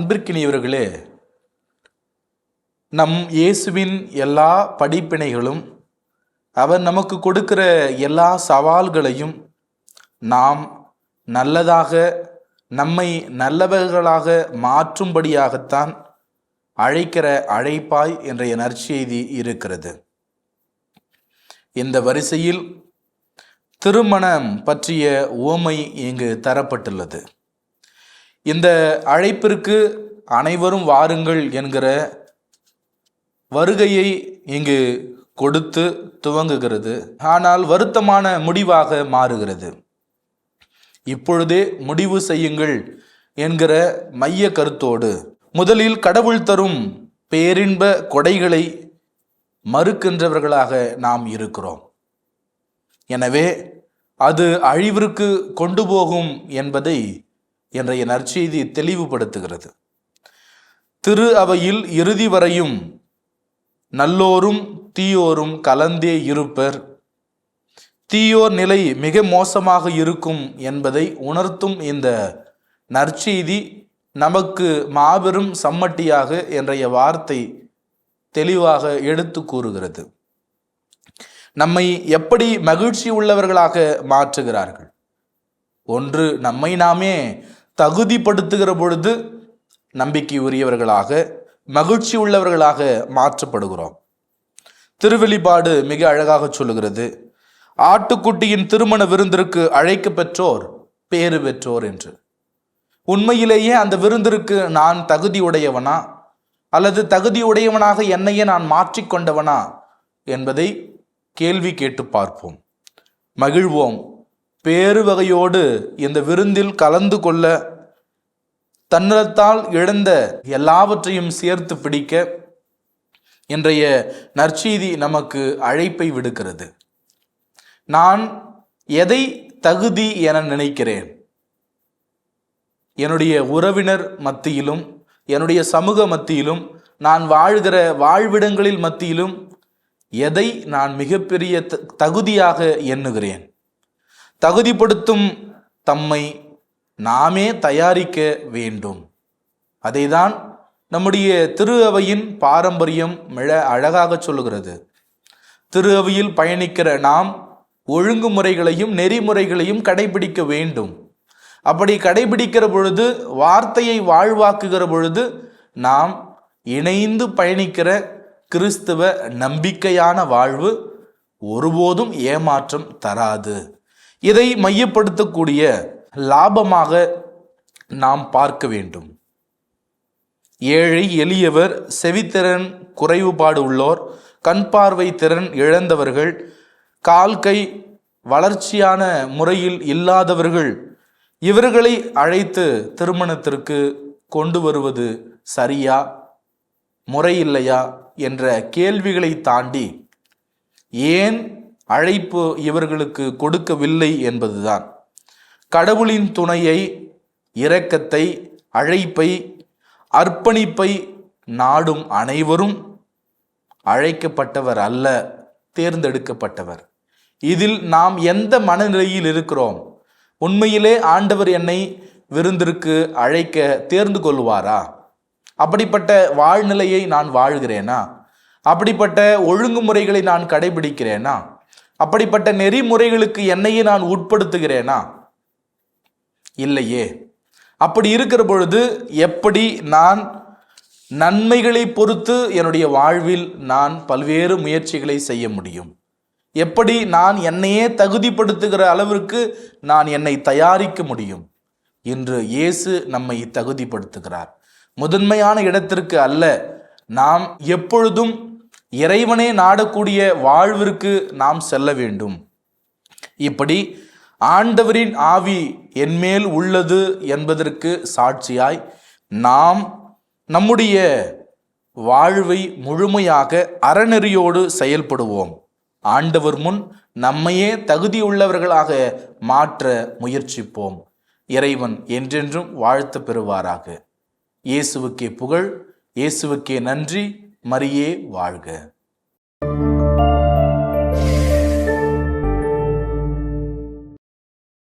அன்பிற்கினியவர்களே நம் இயேசுவின் எல்லா படிப்பினைகளும் அவர் நமக்கு கொடுக்கிற எல்லா சவால்களையும் நாம் நல்லதாக நம்மை நல்லவர்களாக மாற்றும்படியாகத்தான் அழைக்கிற அழைப்பாய் என்ற நற்செய்தி இருக்கிறது. இந்த வரிசையில் திருமணம் பற்றிய உவமை இங்கு தரப்பட்டுள்ளது. இந்த அழைப்பிற்கு அனைவரும் வாருங்கள் என்கிற வருகையை இங்கு கொடுத்து துவங்குகிறது. ஆனால் வருத்தமான முடிவாக மாறுகிறது. இப்பொழுதே முடிவு செய்யுங்கள் என்கிற மைய கருத்தோடு முதலில் கடவுள் தரும் பேரின்ப கொடைகளை மறுக்கின்றவர்களாக நாம் இருக்கிறோம். எனவே அது அழிவிற்கு கொண்டு போகும் என்பதை என்றைய நற்செய்தி தெளிவுபடுத்துகிறது. திரு அவையில் இறுதி வரையும் நல்லோரும் தீயோரும் கலந்தே இருப்பர். தீயோர் நிலை மிக மோசமாக இருக்கும் என்பதை உணர்த்தும் இந்த நற்செய்தி நமக்கு மாபெரும் சம்மட்டியாக என்றைய வார்த்தை தெளிவாக எடுத்து கூறுகிறது. நம்மை எப்படி மகிழ்ச்சி உள்ளவர்களாக மாற்றுகிறார்கள்? ஒன்று நம்மை நாமே தகுதிப்படுத்துகிற பொழுது நம்பிக்கை உரியவர்களாக மகிழ்ச்சி உள்ளவர்களாக மாற்றப்படுகிறோம். திருவெளிப்பாடு மிக அழகாக சொல்லுகிறது. ஆட்டுக்குட்டியின் திருமண விருந்திற்கு அழைக்க பெற்றோர் பேறு பெற்றோர் என்று. உண்மையிலேயே அந்த விருந்திற்கு நான் தகுதி உடையவனா அல்லது தகுதி உடையவனாக என்னையே நான் மாற்றிக்கொண்டவனா என்பதை கேள்வி கேட்டு பார்ப்போம். மகிழ்வோம். பேறு வகையோடு இந்த விருந்தில் கலந்து கொள்ள தன்னலத்தால் இழந்த எல்லாவற்றையும் சேர்த்து பிடிக்க இன்றைய நற்செய்தி நமக்கு அழைப்பை விடுக்கிறது. நான் எதை தகுதி என நினைக்கிறேன்? என்னுடைய உறவினர் மத்தியிலும் என்னுடைய சமூக மத்தியிலும் நான் வாழ்கிற வாழ்விடங்களில் மத்தியிலும் எதை நான் மிகப்பெரிய தகுதியாக எண்ணுகிறேன்? தகுதிப்படுத்தும் தம்மை நாமே தயாரிக்க வேண்டும். அதைதான் நம்முடைய திரு அவையின் பாரம்பரியம் மிக அழகாக சொல்லுகிறது. திரு அவையில் பயணிக்கிற நாம் ஒழுங்குமுறைகளையும் நெறிமுறைகளையும் கடைபிடிக்க வேண்டும். அப்படி கடைபிடிக்கிற பொழுது வார்த்தையை வாழ்வாக்குகிற பொழுது நாம் இணைந்து பயணிக்கிற கிறிஸ்துவ நம்பிக்கையான வாழ்வு ஒருபோதும் ஏமாற்றம் தராது. இதை மையப்படுத்தக்கூடிய லாபமாக நாம் பார்க்க வேண்டும். ஏழை எளியவர் செவித்திறன் குறைவுபாடு உள்ளோர் கண் பார்வை திறன் இழந்தவர்கள் கால் கை வளர்ச்சியான முறையில் இல்லாதவர்கள் இவர்களை அழைத்து திருமணத்திற்கு கொண்டு வருவது சரியா முறையில்லையா என்ற கேள்விகளை தாண்டி ஏன் அழைப்பு இவர்களுக்கு கொடுக்கவில்லை என்பதுதான். கடவுளின் துணையை இரக்கத்தை அழைப்பை அர்ப்பணிப்பை நாடும் அனைவரும் அழைக்கப்பட்டவர் அல்ல தேர்ந்தெடுக்கப்பட்டவர். இதில் நாம் எந்த மனநிலையில் இருக்கிறோம்? உண்மையிலே ஆண்டவர் என்னை விருந்திற்கு அழைக்க தேர்ந்து கொள்வாரா? அப்படிப்பட்ட வாழ்நிலையை நான் வாழ்கிறேனா? அப்படிப்பட்ட ஒழுங்குமுறைகளை நான் கடைபிடிக்கிறேனா? அப்படிப்பட்ட நெறிமுறைகளுக்கு என்னையே நான் உட்படுத்துகிறேனா? இல்லையே. அப்படி இருக்கிற பொழுது எப்படி நான் நன்மைகளை பொறுத்து என்னுடைய வாழ்வில் நான் பல்வேறு முயற்சிகளை செய்ய முடியும்? எப்படி நான் என்னையே தகுதிப்படுத்துகிற அளவிற்கு நான் என்னை தயாரிக்க முடியும்? இன்று இயேசு நம்மை தகுதிப்படுத்துகிறார். முதன்மையான இடத்திற்கு அல்ல நாம் எப்பொழுதும் இறைவனே நாடக்கூடிய வாழ்விற்கு நாம் செல்ல வேண்டும். இப்படி ஆண்டவரின் ஆவி என்மேல் உள்ளது என்பதற்கு சாட்சியாய் நாம் நம்முடைய வாழ்வை முழுமையாக அறநெறியோடு செயல்படுவோம். ஆண்டவர் முன் நம்மையே தகுதியுள்ளவர்களாக மாற்ற முயற்சிப்போம். இறைவன் என்றென்றும் வாழ்த்து பெறுவாராக. இயேசுவுக்கே புகழ் இயேசுவுக்கே நன்றி மரியே வாழ்க.